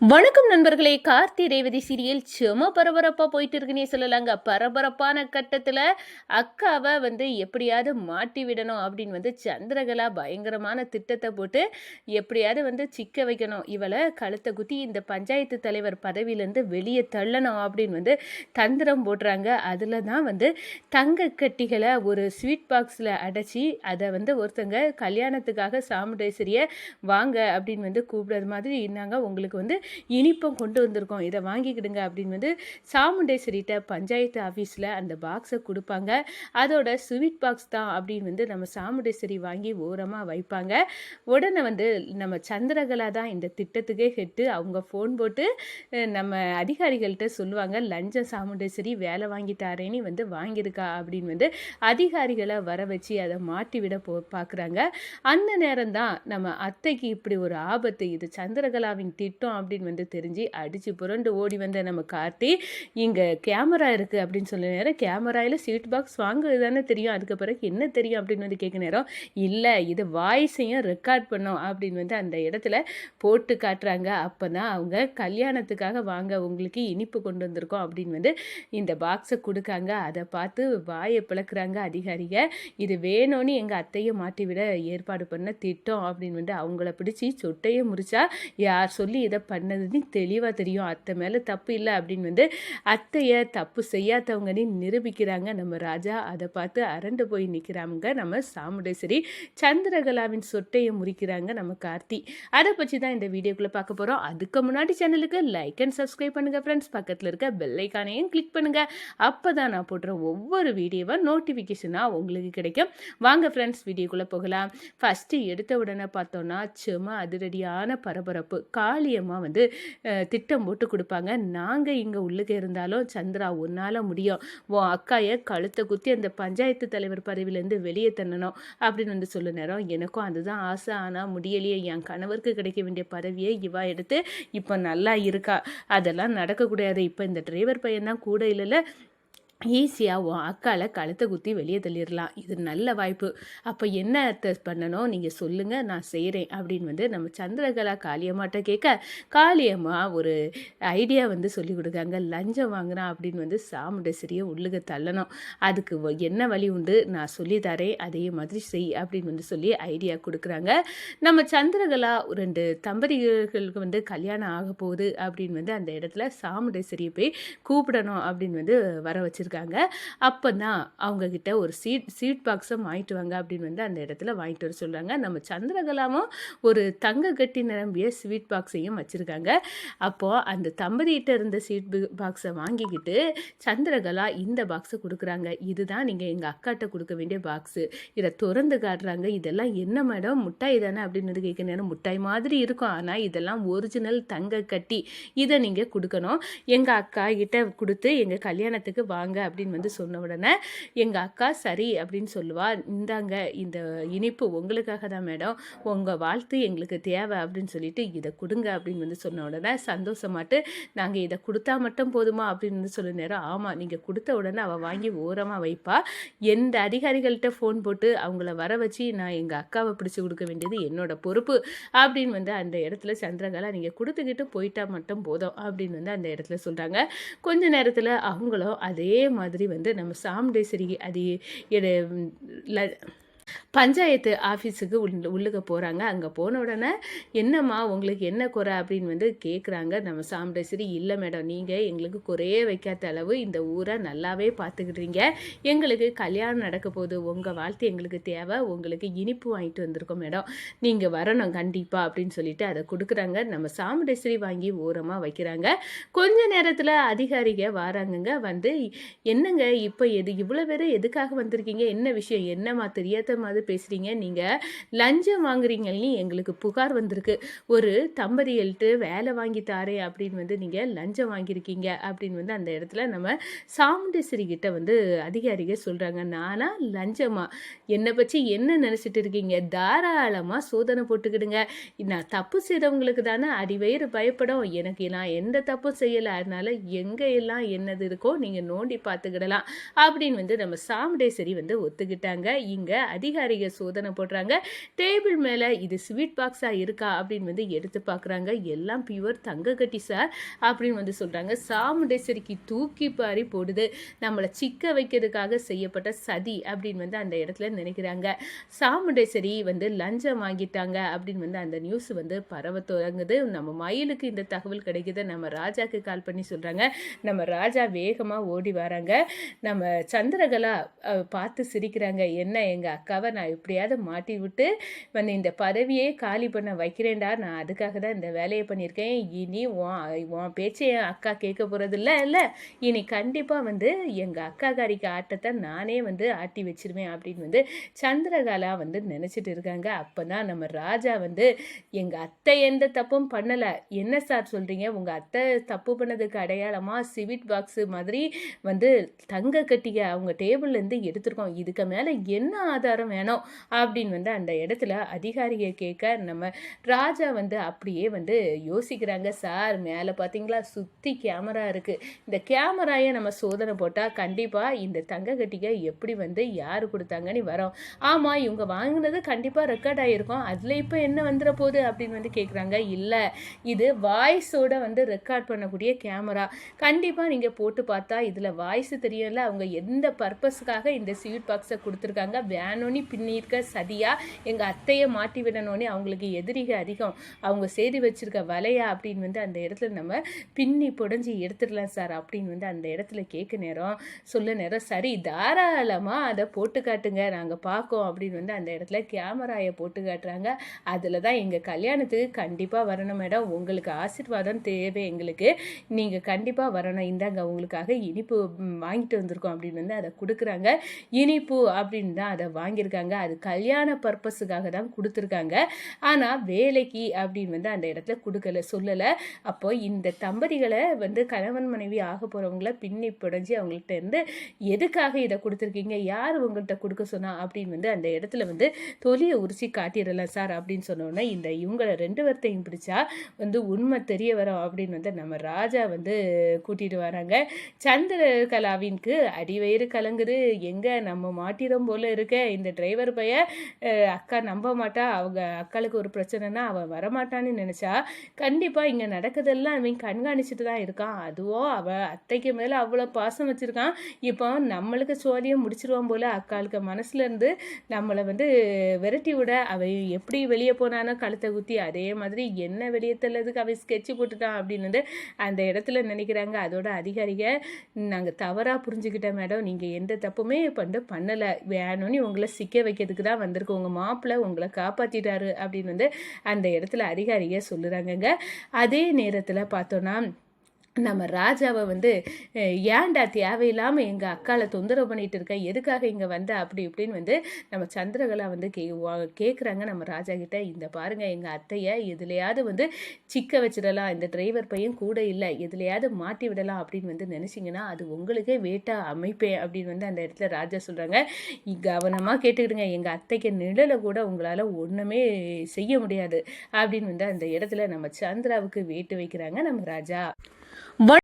வணக்கம் நண்பர்களே. கார்த்தி ரேவதி சீரியல் செம பரபரப்பாக போயிட்டு இருக்குன்னே சொல்லலாங்க. பரபரப்பான கட்டத்தில் அக்காவை வந்து எப்படியாவது மாட்டி விடணும் அப்படின்னு வந்து சந்திரகலா பயங்கரமான திட்டத்தை போட்டு எப்படியாவது வந்து சிக்க வைக்கணும். இவளை கழுத்தை குத்தி இந்த பஞ்சாயத்து தலைவர் பதவியிலேருந்து வெளியே தள்ளணும் அப்படின்னு வந்து தந்திரம் போடுறாங்க. அதில் தான் வந்து தங்க கட்டிகளை ஒரு ஸ்வீட் பாக்ஸில் அடைச்சி அதை வந்து ஒருத்தங்க கல்யாணத்துக்காக சாமுண்டேஸ்வரியை வாங்க அப்படின்னு வந்து கூப்பிடுறது மாதிரி இருந்தாங்க உங்களுக்கு வந்து இனிப்பும் கொண்டு வந்திருக்கோம். இதை வாங்கிக்கிடுங்க அப்படின்னு வந்து சாமுண்டேஸ்வரிட்ட பஞ்சாயத்து ஆஃபீஸில் அந்த பாக்ஸை கொடுப்பாங்க. அதோட ஸ்வீட் பாக்ஸ் தான் அப்படின்னு வந்து நம்ம சாமுண்டேஸ்வரி வாங்கி ஓரமாக வைப்பாங்க. உடனே வந்து நம்ம சந்திரகலா தான் இந்த திட்டத்துக்கே ஹெட்டு. அவங்க ஃபோன் போட்டு நம்ம அதிகாரிகள்கிட்ட சொல்லுவாங்க லஞ்சம் சாமுண்டேஸ்வரி வேலை வாங்கி தாரேன்னு வந்து வாங்கியிருக்கா அப்படின்னு வந்து அதிகாரிகளை வர வச்சு அதை மாட்டி விட போ பார்க்குறாங்க அந்த நேரம் தான் நம்ம அத்தைக்கு இப்படி ஒரு ஆபத்து. இது சந்திரகலாவின் திட்டம் அப்படின்னு வந்து தெரிஞ்சு அடிச்சு புரண்டு ஓடி வந்த நம்ம கார்த்தி இங்கே கேமரா இருக்குது அப்படின்னு சொல்ல நேரம் கேமராவில் சீட் பாக்ஸ் வாங்குறது தானே தெரியும். அதுக்கு பிறகு என்ன தெரியும் அப்படின்னு வந்து கேட்க நேரம் இல்லை இது வாய்ஸையும் ரெக்கார்ட் பண்ணோம் அப்படின்னு வந்து அந்த இடத்துல போட்டு காட்டுறாங்க. அப்போ தான் அவங்க கல்யாணத்துக்காக வாங்க உங்களுக்கு இனிப்பு கொண்டு வந்திருக்கோம் அப்படின்னு வந்து இந்த பாக்ஸை கொடுக்காங்க. அதை பார்த்து வாயை பிளக்குறாங்க அதிகாரிக. இது வேணும்னு எங்கள் அத்தையை மாட்டி விட ஏற்பாடு பண்ண திட்டம் அப்படின்னு வந்து அவங்கள பிடிச்சி சொட்டையை முறிச்சா யார் சொல்லி இதை பண்ணதுன்னு தெளிவாக தெரியும். அத்தை மேலே தப்பு இல்லை அப்படின்னு வந்து அத்தையை தப்பு செய்யாதவங்கன்னு நிரூபிக்கிறாங்க. நம்ம ராஜா அதை பார்த்து அரண்டு போய் நிற்கிறாங்க நம்ம சாமுண்டேஸ்வரி சந்திரகலாவின் சொட்டையை முறிக்கிறாங்க நம்ம கார்த்தி. அதை பற்றி தான் இந்த வீடியோக்குள்ளே பார்க்க போகிறோம் அதுக்கு முன்னாடி சேனலுக்கு லைக் அண்ட் சப்ஸ்கிரைப் பண்ணுங்கள் ஃப்ரெண்ட்ஸ் பக்கத்தில் இருக்க பெல்லைக்கானையும் கிளிக் பண்ணுங்கள் அப்போ தான் நான் போடுற ஒவ்வொரு வீடியோவை நோட்டிஃபிகேஷனாக உங்களுக்கு கிடைக்கும். வாங்க ஃப்ரெண்ட்ஸ் வீடியோக்குள்ளே போகலாம். ஃபஸ்ட்டு எடுத்த உடனே பார்த்தோன்னா சும்மா அதிரடியான பரபரப்பு. காளியம்மா வந்து வந்து திட்டம் போட்டு கொடுப்பாங்க. நாங்கள் இங்கே உள்ளுக்கு இருந்தாலும் சந்திரா உன்னால் முடியும். உன் அக்காயை கழுத்தை குத்தி அந்த பஞ்சாயத்து தலைவர் பதவியிலேருந்து வெளியே தன்னணும் அப்படின்னு வந்து சொல்ல நேரம் எனக்கும் அதுதான் ஆசை. ஆனால் முடியலையே. என் கணவருக்கு கிடைக்க வேண்டிய பதவியை இவா எடுத்து இப்போ நல்லா இருக்கா? அதெல்லாம் நடக்கக்கூடாது இப்போ இந்த டிரைவர் பையன் தான் கூட இல்லைல்ல. ஈஸியாக உன் அக்கால கழுத்தை குத்தி வெளியே தள்ளிடலாம். இது நல்ல வாய்ப்பு. அப்போ என்ன பண்ணணும்? நீங்கள் சொல்லுங்கள் நான் செய்கிறேன் அப்படின்னு வந்து நம்ம சந்திரகலா காளியம்மாட்ட கேட்க காளியம்மா ஒரு ஐடியா வந்து சொல்லி கொடுக்காங்க. லஞ்சம் வாங்கினா அப்படின்னு வந்து சாமுண்டேஸ்வரியை உள்ளுக தள்ளணும். அதுக்கு வ- என்ன வழி உண்டு? நான் சொல்லி தரேன். அதே மாதிரி செய் அப்படின்னு வந்து சொல்லி ஐடியா கொடுக்குறாங்க. நம்ம சந்திரகலா ரெண்டு தம்பதிகளுக்கு வந்து கல்யாணம் ஆக போகுது அப்படின்னு வந்து அந்த இடத்துல சாமுண்டேஸ்வரியை போய் கூப்பிடணும் அப்படின்னு வந்து வர வச்சுருக்காங்க. அப்போ தான் அவங்கக்கிட்ட ஒரு சீட் சீட் பாக்ஸை வாங்கிட்டு வாங்க அப்படின்னு வந்து அந்த இடத்துல வாங்கிட்டு வர சொல்கிறாங்க நம்ம சந்திரகலாமும் ஒரு தங்க கட்டி நிரம்பிய ஸ்வீட் பாக்ஸையும் வச்சுருக்காங்க. அப்போது அந்த தம்பதியிட்ட இருந்த ஸ்வீட் பாக்ஸை வாங்கிக்கிட்டு சந்திரகலா இந்த பாக்ஸை கொடுக்குறாங்க. இதுதான் நீங்கள் எங்கள் அக்காட்ட கொடுக்க வேண்டிய பாக்ஸு. இதை திறந்து காட்டுறாங்க. இதெல்லாம் என்ன மேடம்? முட்டாய் தானே அப்படின்னு கேட்க நேரம் முட்டாய் மாதிரி இருக்கும். ஆனால் இதெல்லாம் ஒரிஜினல் தங்க கட்டி. இதை நீங்கள் கொடுக்கணும். எங்கள் அக்கா கிட்ட கொடுத்து எங்கள் கல்யாணத்துக்கு வாங்க அப்படின்னு வந்து சொன்ன உடனே எங்கள் அக்கா சரி அப்படின்னு சொல்லுவா. இந்தாங்க இந்த இனிப்பு உங்களுக்காக தான் மேடம். உங்கள் வாழ்த்து எங்களுக்கு தேவை அப்படின்னு சொல்லிட்டு இதை கொடுங்க அப்படின்னு வந்து சொன்ன உடனே சந்தோஷமாட்டு நாங்கள் இதை கொடுத்தா மட்டும் போதுமா? அப்படின்னு வந்து சொல்ல நேரம் ஆமாம் நீங்கள் கொடுத்த உடனே அவள் வாங்கி ஓரமாக வைப்பா. எந்த அதிகாரிகள்கிட்ட ஃபோன் போட்டு அவங்கள வர வச்சு நான் எங்கள் அக்காவை பிடிச்சி கொடுக்க வேண்டியது என்னோட பொறுப்பு அப்படின்னு வந்து அந்த இடத்துல சந்திரகலா நீங்கள் கொடுத்துக்கிட்டு போயிட்டா மட்டும் போதும் அப்படின்னு வந்து அந்த இடத்துல சொல்கிறாங்க கொஞ்ச நேரத்தில் அவங்களும் அதே மாதிரி வந்து நம்ம சாமுண்டேஸ்வரி அது எடு ல- பஞ்சாயத்து ஆஃபீஸுக்கு உள்ள உள்ளுக்க போகிறாங்க அங்கே போன உடனே என்னம்மா உங்களுக்கு என்ன குறை? அப்படின்னு வந்து கேட்குறாங்க நம்ம சாமுண்டேஸ்வரி இல்லை மேடம். நீங்கள் எங்களுக்கு குறையே வைக்காத அளவு இந்த ஊரை நல்லாவே பார்த்துக்கிட்டீங்க எங்களுக்கு கல்யாணம் நடக்க போகுது. உங்கள் வாழ்த்து எங்களுக்கு தேவை. உங்களுக்கு இனிப்பு வாங்கிட்டு வந்திருக்கோம் மேடம். நீங்கள் வரணும் கண்டிப்பாக அப்படின்னு சொல்லிட்டு அதை கொடுக்குறாங்க. நம்ம சாமுண்டேஸ்வரி வாங்கி ஓரமாக வைக்கிறாங்க. கொஞ்ச நேரத்தில் அதிகாரிக வராங்கங்க. வந்து என்னங்க இப்போ எது இவ்வளோ பேர் எதுக்காக வந்திருக்கீங்க? என்ன விஷயம்? என்னம்மா தெரியாத மாதிரி பேசுகிறீங்க நீங்கள் லஞ்சம் வாங்குறீங்கன்னு எங்களுக்கு புகார் வந்திருக்கு. ஒரு தம்பதிகள்ட்டு வேலை வாங்கி தாரே அப்படின்னு வந்து நீங்கள் லஞ்சம் வாங்கியிருக்கீங்க அப்படின்னு வந்து அந்த இடத்துல நம்ம சாமுண்டேஸ்வரி கிட்ட வந்து அதிகாரிக சொல்கிறாங்க நானா லஞ்சமா? என்னை பற்றி என்ன நினச்சிட்டு இருக்கீங்க? தாராளமாக சோதனை போட்டுக்கிடுங்க. நான் தப்பு செய்கிறவங்களுக்கு தானே அடிவயிறு பயப்படும். எனக்கு நான் எந்த தப்பும் செய்யலை. அதனால எங்கே எல்லாம் என்னது இருக்கோ நீங்கள் நோண்டி பார்த்துக்கிடலாம் அப்படின்னு வந்து நம்ம சாமுண்டேஸ்வரி வந்து ஒத்துக்கிட்டாங்க. இங்கே அதிகாரிகள் சோதனை போடுறாங்க. டேபிள் மேலே இது ஸ்வீட் பாக்ஸாக இருக்கா அப்படின்னு வந்து எடுத்து பார்க்குறாங்க எல்லாம் பியூர் தங்க கட்டி சார் அப்படின்னு வந்து சொல்கிறாங்க சாமுண்டேஸ்வரிக்கு தூக்கி பாரி போடுது. நம்மளை சிக்க வைக்கிறதுக்காக செய்யப்பட்ட சதி அப்படின்னு வந்து அந்த இடத்துல நினைக்கிறாங்க. சாமுண்டேஸ்வரி வந்து லஞ்சம் வாங்கிட்டாங்க அப்படின்னு வந்து அந்த நியூஸ் வந்து பரவ தொடங்குது. நம்ம மயிலுக்கு இந்த தகவல் கிடைக்குது. நம்ம ராஜாக்கு கால் பண்ணி சொல்கிறாங்க நம்ம ராஜா வேகமாக ஓடி வராங்க. நம்ம சந்திரகலா பார்த்து சிரிக்கிறாங்க. என்ன எங்கள் அக்கா அக்காவை நான் எப்படியாவது மாட்டி விட்டு வந்து இந்த பதவியே காலி பண்ண வைக்கிறேன்டா. நான் அதுக்காக தான் இந்த வேலையை பண்ணியிருக்கேன். இனி உன் உன் பேச்சை என் அக்கா கேட்க போகிறது இல்லை? இல்லை இனி கண்டிப்பாக வந்து எங்கள் அக்காக்காரிக்கு ஆட்டத்தை நானே வந்து ஆட்டி வச்சிருவேன் அப்படின்னு வந்து சந்திரகாலா வந்து நினச்சிட்டு இருக்காங்க. அப்போ தான் நம்ம ராஜா வந்து எங்கள் அத்தை எந்த தப்பும் பண்ணலை. என்ன சார் சொல்கிறீங்க உங்கள் அத்தை தப்பு பண்ணதுக்கு அடையாளமாக சிவிட் பாக்ஸு மாதிரி வந்து தங்க கட்டிக அவங்க டேபிள்லேருந்து எடுத்திருக்கோம். இதுக்கு மேலே என்ன ஆதாரம் வேணும் அப்படின்னு வந்து அந்த இடத்துல அதிகாரியை கேட்க நம்ம ராஜா வந்து அப்படியே வந்து யோசிக்கிறாங்க. சார் மேலே பார்த்தீங்களா சுற்றி கேமரா இருக்குது இந்த கேமராயை நம்ம சோதனை போட்டால் கண்டிப்பாக இந்த தங்க கட்டிகை எப்படி வந்து யார் கொடுத்தாங்கன்னு வரோம். ஆமாம் இவங்க வாங்கினது கண்டிப்பாக ரெக்கார்ட் ஆகிருக்கும் அதில் இப்போ என்ன வந்துட போகுது அப்படின்னு வந்து கேட்குறாங்க இல்லை இது வாய்ஸோட வந்து ரெக்கார்ட் பண்ணக்கூடிய கேமரா. கண்டிப்பாக நீங்கள் போட்டு பார்த்தா இதில் வாய்ஸ் தெரியல அவங்க எந்த பர்பஸுக்காக இந்த ஸ்வீட் பாக்ஸை கொடுத்துருக்காங்க? வேணும்னு பின்னிருக்க சதியாக எங்கள் அத்தையை மாட்டி விடணும்னே அவங்களுக்கு எதிரிக அதிகம். அவங்க செய்து வச்சிருக்க வலையா அப்படின்னு வந்து அந்த இடத்துல நம்ம பின்னி புடஞ்சி எடுத்துடலாம் சார் அப்படின்னு வந்து அந்த இடத்துல கேட்க நேரம். சொல்ல நேரம். சரி தாராளமாக அதை போட்டு காட்டுங்க. நாங்கள் பார்க்கோம் அப்படின்னு வந்து அந்த இடத்துல கேமராயை போட்டு காட்டுறாங்க. அதில் தான் எங்கள் கல்யாணத்துக்கு கண்டிப்பாக வரணும் மேடம். உங்களுக்கு ஆசீர்வாதம் தேவை எங்களுக்கு. நீங்கள் கண்டிப்பாக வரணும். இந்தாங்க உங்களுக்காக இனிப்பு வாங்கிட்டு வந்திருக்கோம் அப்படின்னு வந்து அதை கொடுக்குறாங்க. இனிப்பு அப்படின்னு தான் அதை வாங்கி வாங்கியிருக்காங்க. அது கல்யாண பர்பஸுக்காக தான் கொடுத்துருக்காங்க. ஆனால் வேலைக்கு அப்படின்னு வந்து அந்த இடத்துல கொடுக்கல சொல்லலை. அப்போ இந்த தம்பதிகளை வந்து கணவன் மனைவி ஆக போகிறவங்கள பின்னி புடஞ்சி அவங்கள்ட்ட இருந்து எதுக்காக இதை கொடுத்துருக்கீங்க? யார் உங்கள்கிட்ட கொடுக்க சொன்னா? அப்படின்னு வந்து அந்த இடத்துல வந்து தொலியை உரிச்சு காட்டிடலாம் சார் அப்படின்னு சொன்னோன்னே இந்த இவங்களை ரெண்டு பேர்த்தையும் பிடிச்சா வந்து உண்மை தெரிய வரும் அப்படின்னு வந்து நம்ம ராஜா வந்து கூட்டிகிட்டு வராங்க. சந்திரகலாவின்க்கு அடிவயிறு கலங்குது. எங்கே நம்ம மாட்டிடும் போல இருக்க இந்த டிரைவர் பைய அக்கா நம்ப மாட்டா அவங்க அக்காளுக்கு ஒரு பிரச்சனைனா அவன் வரமாட்டான்னு நினச்சா கண்டிப்பாக இங்கே நடக்குதெல்லாம் அவன் கண்காணிச்சுட்டு தான் இருக்கான். அதுவும் அவள் அத்தைக்கு மேலே அவ்வளோ பாசம் வச்சுருக்கான். இப்போ நம்மளுக்கு சோழியை முடிச்சிருவான் போல அக்காளுக்கு மனசுலேருந்து நம்மளை வந்து விரட்டி விட அவ எப்படி வெளியே போனானோ கழுத்தை குத்தி அதே மாதிரி என்ன வெளியே தள்ளதுக்கு அவன் ஸ்கெட்சு போட்டுட்டான் அப்படின்னு வந்து அந்த இடத்துல நினைக்கிறாங்க. அதோட அதிகாரிக நாங்கள் தவறாக புரிஞ்சுக்கிட்டோம் மேடம். நீங்கள் எந்த தப்புமே பண்ண பண்ணலை. வேணும்னு உங்களை சிக்க வைக்கிறதுக்கு தான் வந்திருக்கு. உங்கள் மாப்பிள்ளை உங்களை காப்பாற்றிட்டாரு அப்படின்னு வந்து அந்த இடத்துல அதிகாரியை சொல்லுறாங்கங்க. அதே நேரத்தில் பார்த்தோன்னா நம்ம ராஜாவை வந்து ஏன்டா தேவையில்லாமல் எங்கள் அக்காவை தொந்தரவு பண்ணிட்டு இருக்க? எதுக்காக இங்கே வந்த? அப்படி இப்படின்னு வந்து நம்ம சந்திரகலா வந்து கே கேட்குறாங்க நம்ம ராஜா கிட்ட. இந்த பாருங்கள் எங்கள் அத்தையை எதுலையாவது வந்து சிக்க வச்சிடலாம். இந்த டிரைவர் பையன் கூட இல்லை. எதுலையாவது மாட்டி விடலாம். அப்படின்னு வந்து நினச்சிங்கன்னா அது உங்களுக்கே வேட்டா அமைப்பேன் அப்படின்னு வந்து அந்த இடத்துல ராஜா சொல்கிறாங்க கவனமாக கேட்டுக்கிடுங்க. எங்கள் அத்தைக்கு நிழலை கூட உங்களால் ஒன்றுமே செய்ய முடியாது. அப்படின்னு வந்து அந்த இடத்துல நம்ம சந்திராவுக்கு வேட்டு வைக்கிறாங்க நம்ம ராஜா. What